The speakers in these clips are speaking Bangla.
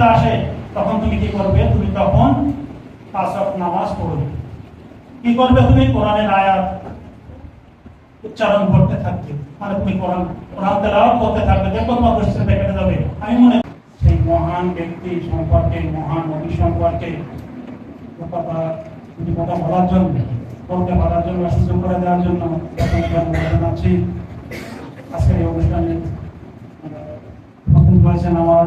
চিন্তা আসে, তখন তুমি কি করবে? তুমি তখন পাঁচ নামাজ পড়বে। কি করবে তুমি? কোরআনের আয়াত উচ্চারণ করতে থাকবে। মানে তুমি কোরআন কোরআন তেলাওয়াত করতে থাকবে। দেখো তোমার দুশ্চিন্তা কেটে যাবে। আমি মনে সেই মহান ব্যক্তি সম্পর্কে, মহান নবী সম্পর্কে কথা, যদি কথা বলার জন্য, বলতে পারার জন্য, সুযোগ করে দেওয়ার জন্য জানাচ্ছি আজকের এই অনুষ্ঠানে নতুন করেছেন আমার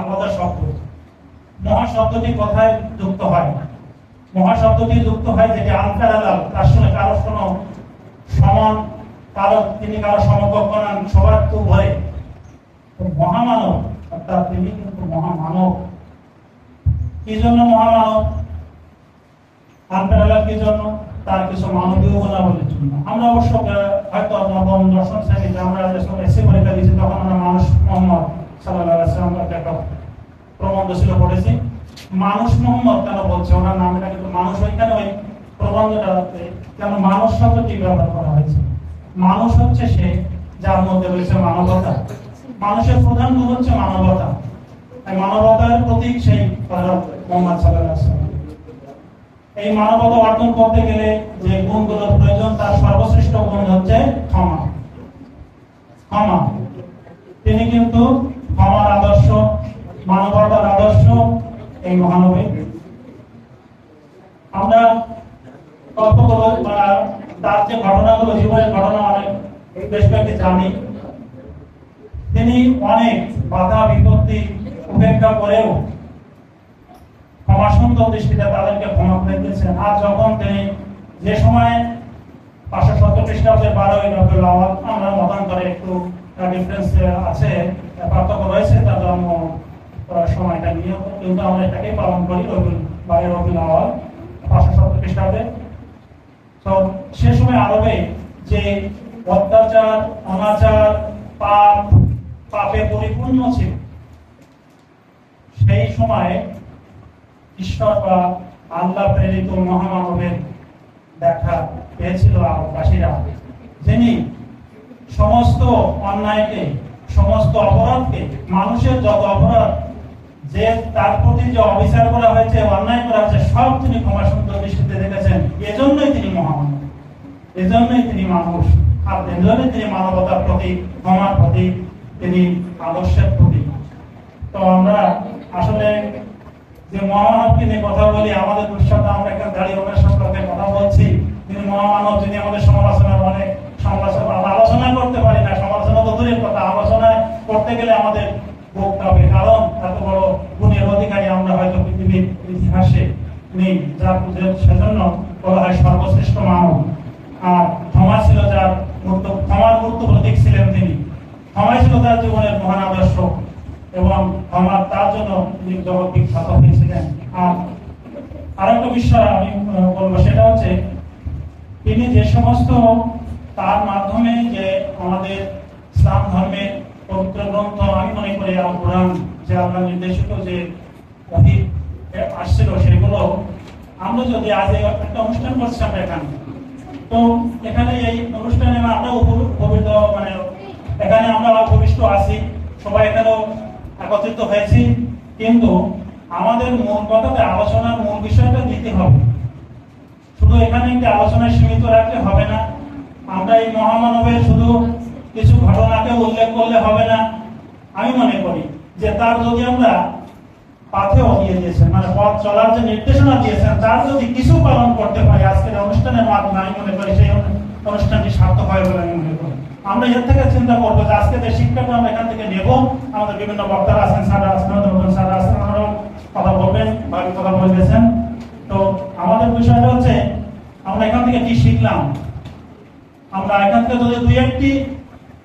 আলাদা শব্দ। মহা শব্দটি কোথায় যুক্ত হয়। মহা শব্দটি যুক্ত হয় যেটি তার সঙ্গে সমান, কারও, তিনি কারও সমকক্ষ সবার তো তো মহামানব, অর্থাৎ তিনি কিন্তু মহামানব। কি জন্য মহামানব? আনপ্যারালাল কি জন্য? তার কিছু মানবীয় গুণাবলীর জন্য। আমরা অবশ্য হয়তো নবম দশম শ্রেণীতে আমরা যখন এসে পরীক্ষা দিয়েছি তখন আমরা মানুষ মোহাম্মদ সাল্লাহ সাল্লাম একটা প্রবন্ধ ছিল পড়েছি মানুষ মোহাম্মদ কেন বলছে? ওনার নামটা কিন্তু মানুষ ওইখানে ওই প্রবন্ধটাতে কেন মানুষ শব্দটি ব্যবহার করা হয়েছে। মানুষ হচ্ছে সে যার মধ্যে রয়েছে মানবতা। মানুষের প্রধান গুণ হচ্ছে মানবতা। মানবতার প্রতীক সেই মোহাম্মদ ওয়াসাল্লাম। এই মানবতা অর্জন করতে গেলে যে গুণগুলো প্রয়োজন, তার সর্বশ্রেষ্ঠ গুণ হচ্ছে ক্ষমা। ক্ষমা তিনি কিন্তু ক্ষমার আদর্শ মানবতার আদর্শ এই মহানবী আমরা গল্পগুলো বা তার যে ঘটনাগুলো জীবনের ঘটনা অনেক কয়েকটি জানি। তিনি অনেক বাধা, বিপত্তি উপেক্ষা করেও দৃষ্টিতে তাদেরকে ক্ষমা করে দিয়েছেন। আর যখন তিনি যে সময় পাঁচশো সত্তর বারোই আমরা একটু ডিফারেন্স আছে পার্থক্য রয়েছে, তার জন্ম সময়টা নিয়ে কিন্তু আমরা এটাকে পালন করি পাঁচশো সত্তর খ্রিস্টাব্দে। তো সে সময় আরবে যে অত্যাচার, অনাচার, পাপ, পাপে পরিপূর্ণ ছিল। সেই সময় ঈশ্বর বা আল্লাহ প্রেরিত মহামানবের দেখা পেয়েছিল আরববাসীরা। যিনি সমস্ত অন্যায়কে, সমস্ত অপরাধকে, মানুষের যত অপরাধ, যে তার প্রতি যে অবিচার করা হয়েছে, অন্যায় করা হয়েছে, সব তিনি ক্ষমা সুন্দর দৃষ্টিতে দেখেছেন। এজন্যই তিনি মহামানব। এজন্যই তিনি মানুষ। এজন্যই তিনি মানবতার প্রতীক ক্ষমার প্রতীক তিনি আদর্শের প্রতীক তো আমরা আসলে যে মহামানবকে নিয়ে কথা বলি, আমাদের দুঃসাধ্য, আমরা এখানে দাঁড়িয়ে ওনার সম্পর্কে কথা বলছি। তিনি মহামানব, যিনি আমাদের সমালোচনার অনেক সমালোচনা আলোচনা করতে পারি না। সমালোচনা তো দূরের কথা। আলোচনা করতে গেলে আমাদের বলতে হবে। কারণ এত বড় গুণের অধিকারী আমরা হয়তো পৃথিবীর ইতিহাসে নেই। যার সেজন্য বলা হয় সর্বশ্রেষ্ঠ মানব। আর মূর্ত ক্ষমার মূর্ত প্রতীক ছিলেন তিনি। ক্ষমাই ছিল তার জীবনের মহান আদর্শ এবং আমার তার জন্য তিনি জগৎ বিখ্যাত হয়েছিলেন। আর আরেকটা বিষয় আমি বলব, সেটা হচ্ছে তিনি যে সমস্ত তার মাধ্যমে যে আমাদের ইসলাম ধর্মের পবিত্র গ্রন্থ, আমি মনে করি আল কোরআন যে আমরা নির্দেশিত যে ওহী আসছিল সেগুলো, আমরা যদি আজ একটা অনুষ্ঠান করছি আমরা এখানে তো এখানে এই অনুষ্ঠানে আমরা উপ- উপবিষ্ট মানে এখানে আমরা উপবিষ্ট আছি। সবাই এখানেও একত্রিত হয়েছি। কিন্তু আমাদের মূল কথাতে আলোচনার মূল বিষয়টা দিতে হবে। শুধু এখানে একটি আলোচনায় সীমিত রাখলে হবে না। আমরা এই মহামানবের শুধু কিছু ঘটনাকে উল্লেখ করলে হবে না। আমি মনে করি যে তার যদি আমরা পাথেও দিয়ে দিয়েছেন মানে পথ চলার যে নির্দেশনা দিয়েছেন, তার যদি কিছু পালন করতে পারি, আজকের অনুষ্ঠানের মাধ্যমে আমি মনে করি, সেই অনুষ্ঠানটি সার্থক হয় বলে আমি মনে করি। আমরা এর থেকে চিন্তা করব যে আজকে যে শিক্ষাটা আমরা এখান থেকে নেব, আমাদের বিভিন্ন বক্তারা আছেন স্যার নতুন স্যার আছেন আমারও কথা বলবেন বা কথা বলতেছেন। তো আমাদের বিষয়টা হচ্ছে, আমরা এখান থেকে কি শিখলাম? আমরা এখান থেকে যদি দুই একটি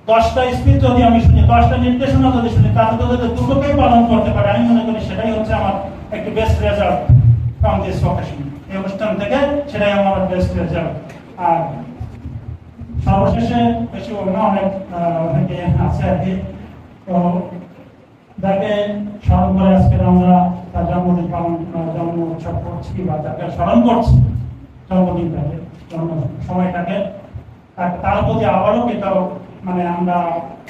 দশটা স্পিচ যদি আমি শুনি, দশটা নির্দেশনা যদি শুনি, তাতে যদি দুটোকেই পালন করতে পারে। আমি মনে করি সেটাই হচ্ছে আমার একটি best result from this occasion এই অনুষ্ঠান থেকে সেটাই আমার বেস্ট রেজাল্ট আর সর্বশেষে বেশি অন্য অনেক অনেকে আছে আর কি। তো যাকে স্মরণ করে আজকে আমরা তার জন্মদিন পালন জন্ম উৎসব করছি বা যাকে স্মরণ করছি, জন্মদিনটাকে, জন্ম সময়টাকে তার- প্রতি আবারও কৃতজ্ঞ। মানে আমরা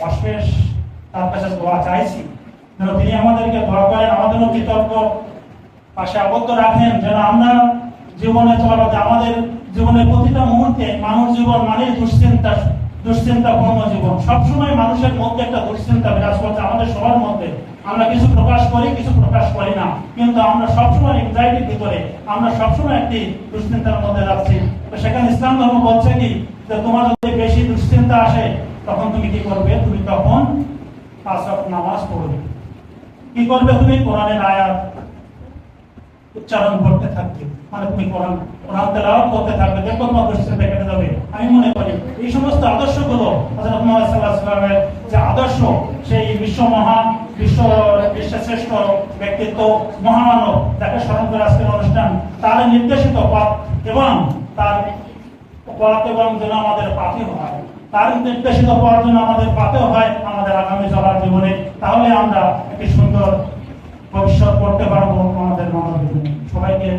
অশেষ তার কাছে দোয়া চাইছি। যেন তিনি আমাদেরকে দোয়া করেন, আমাদেরও কৃতজ্ঞ। পাশে আবদ্ধ রাখেন, যেন আমরা জীবনে চলাতে আমাদের জীবনের প্রতিটা মুহূর্তে মানব জীবন মানে দুশ্চিন্তা দুশ্চিন্তাপূর্ণ জীবন। সবসময় মানুষের মধ্যে একটা দুশ্চিন্তা বিরাজ করছে, আমাদের সবার মধ্যে। আমরা কিছু প্রকাশ করি, কিছু প্রকাশ করি না। কিন্তু আমরা সবসময় এনজাইটির ভিতরে, আমরা সবসময় একটি দুশ্চিন্তার মধ্যে যাচ্ছি। সেখানে ইসলাম ধর্ম বলছে কি, যে তোমার দুশ্চিন্তা আসে, তখন তুমি কি করবে? তুমি তখন পাঁচ নামাজ পড়বে। কি করবে তুমি? কোরআনের আয়াত উচ্চারণ করতে থাকবে। মানে তুমি কোরআন কোরআন করতে থাকবে। দেখো তোমার যাবে। আমি মনে করি এই সমস্ত যে আদর্শ, সেই বিশ্ব মহান বিশ্ব শ্রেষ্ঠ ব্যক্তিত্ব, মহামানব, যাকে স্মরণ করে আজকের অনুষ্ঠান, তার নির্দেশিত পথ এবং তার পথ এবং যেন আমাদের পাথে হয়। তার নির্দেশিত জন্য আমাদের পাতে হয় আমাদের আগামী চলার জীবনে। তাহলে আমরা একটি সুন্দর ভবিষ্যৎ করতে পারব আমাদের মানব সবাইকে